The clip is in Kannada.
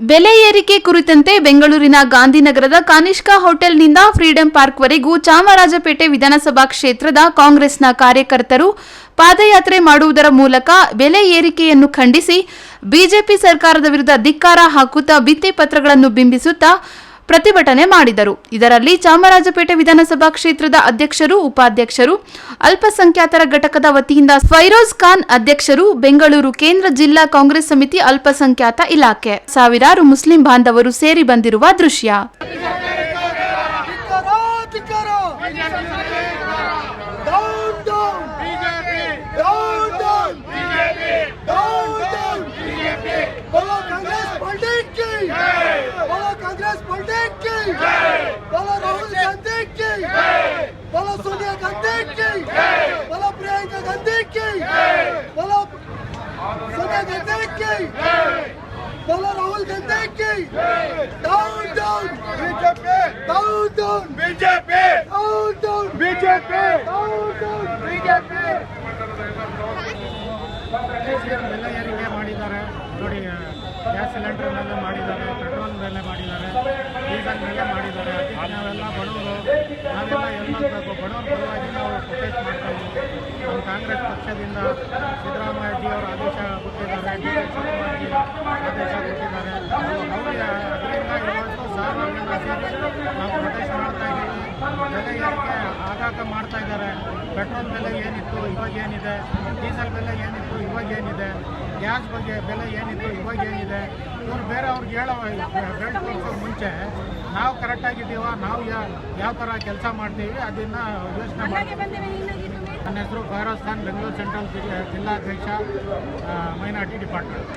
ಬೆಲೆ ಏರಿಕೆ ಕುರಿತಂತೆ ಬೆಂಗಳೂರಿನ ಗಾಂಧಿನಗರದ ಕಾನಿಷ್ಕಾ ಹೋಟೆಲ್ನಿಂದ ಫ್ರೀಡಂ ಪಾರ್ಕ್ವರೆಗೂ ಚಾಮರಾಜಪೇಟೆ ವಿಧಾನಸಭಾ ಕ್ಷೇತ್ರದ ಕಾಂಗ್ರೆಸ್ನ ಕಾರ್ಯಕರ್ತರು ಪಾದಯಾತ್ರೆ ಮಾಡುವುದರ ಮೂಲಕ ಬೆಲೆ ಏರಿಕೆಯನ್ನು ಖಂಡಿಸಿ ಬಿಜೆಪಿ ಸರ್ಕಾರದ ವಿರುದ್ಧ ಧಿಕ್ಕಾರ ಹಾಕುತ್ತಾ ಭಿತ್ತಿ ಪತ್ರಗಳನ್ನು ಬಿಂಬಿಸುತ್ತಾ ಪ್ರತಿಭಟನೆ ಮಾಡಿದರು. ಇದರಲ್ಲಿ ಚಾಮರಾಜಪೇಟೆ ವಿಧಾನಸಭಾ ಕ್ಷೇತ್ರದ ಅಧ್ಯಕ್ಷರು, ಉಪಾಧ್ಯಕ್ಷರು, ಅಲ್ಪಸಂಖ್ಯಾತರ ಘಟಕದ ವತಿಯಿಂದ ಫೈರೋಜ್ ಖಾನ್ ಅಧ್ಯಕ್ಷರು, ಬೆಂಗಳೂರು ಕೇಂದ್ರ ಜಿಲ್ಲಾ ಕಾಂಗ್ರೆಸ್ ಸಮಿತಿ ಅಲ್ಪಸಂಖ್ಯಾತ ಇಲಾಖೆ. ಸಾವಿರಾರು ಮುಸ್ಲಿಂ ಬಾಂಧವರು ಸೇರಿ ಬಂದಿರುವ ದೃಶ್ಯ. की बोलो राहुल गांधी की बोलो सोनिया गांधी की बोलो प्रियंका गांधी की बोलो सोनिया गांधी की बोलो राहुल गांधी की down down BJP down down BJP down down BJP down down BJP ಬೆಲೆ ಏರಿಕೆ ಮಾಡಿದ್ದಾರೆ ನೋಡಿ ಗ್ಯಾಸ್ ಸಿಲಿಂಡರ್ ಮೇಲೆ ಮಾಡಿದ್ದಾರೆ ಪೆಟ್ರೋಲ್ ಮೇಲೆ ಮಾಡಿದ್ದಾರೆ ಡೀಸೆಲ್ ಮೇಲೆ ಮಾಡಿದ್ದಾರೆ ಮಾಡಬೇಕು. ಬಡವರ ಪರವಾಗಿ ನಾವು ಪ್ರೊಟೆಸ್ಟ್ ಮಾಡ್ತಾ ಇದ್ದೀವಿ. ನಮ್ಮ ಕಾಂಗ್ರೆಸ್ ಪಕ್ಷದಿಂದ ಸಿದ್ದರಾಮಯ್ಯಜಿ ಅವರು ಆದೇಶ ಕೊಟ್ಟಿದ್ದಾರೆ. ಆದೇಶ ಕೊಟ್ಟಿದ್ದಾರೆ. ಅವರಿಗೆ ಅದರಿಂದ ಇವತ್ತು ಸಾವಿರಗಳಿಂದ ಸೇರಿ ನಾವು ಪ್ರೊಟೆಸ್ಟ್ ಮಾಡ್ತಾ ಇದ್ದೀವಿ ಬೆಲೆ ಏರಿಕೆ ಆಗಾಗ ಮಾಡ್ತಾ ಇದ್ದಾರೆ. ಪೆಟ್ರೋಲ್ ಬೆಲೆ ಏನಿತ್ತು, ಇವಾಗ ಏನಿದೆ? ಡೀಸೆಲ್ ಬೆಲೆ ಏನಿತ್ತು, ಇವಾಗ ಏನಿದೆ? ಗ್ಯಾಸ್ ಬಗ್ಗೆ ಬೆಲೆ ಏನಿತ್ತು, ಇವಾಗ ಏನಿದೆ? ಇವ್ರು ಬೇರೆ ಅವ್ರಿಗೆ ಹೇಳೋ ಮುಂಚೆ, ನಾವು ಕರೆಕ್ಟಾಗಿದ್ದೀವ ನಾವು ಯಾವ ಥರ ಕೆಲಸ ಮಾಡ್ತೀವಿ, ಅದನ್ನು ಯೋಚನೆ ಮಾಡ್ತೀವಿ. ನನ್ನ ಹೆಸರು ಖಾನ್, ಬೆಂಗಳೂರು ಸೆಂಟ್ರಲ್ ಜಿಲ್ಲಾಧ್ಯಕ್ಷ ಮೈನಾರಿಟಿ ಡಿಪಾರ್ಟ್ಮೆಂಟ್.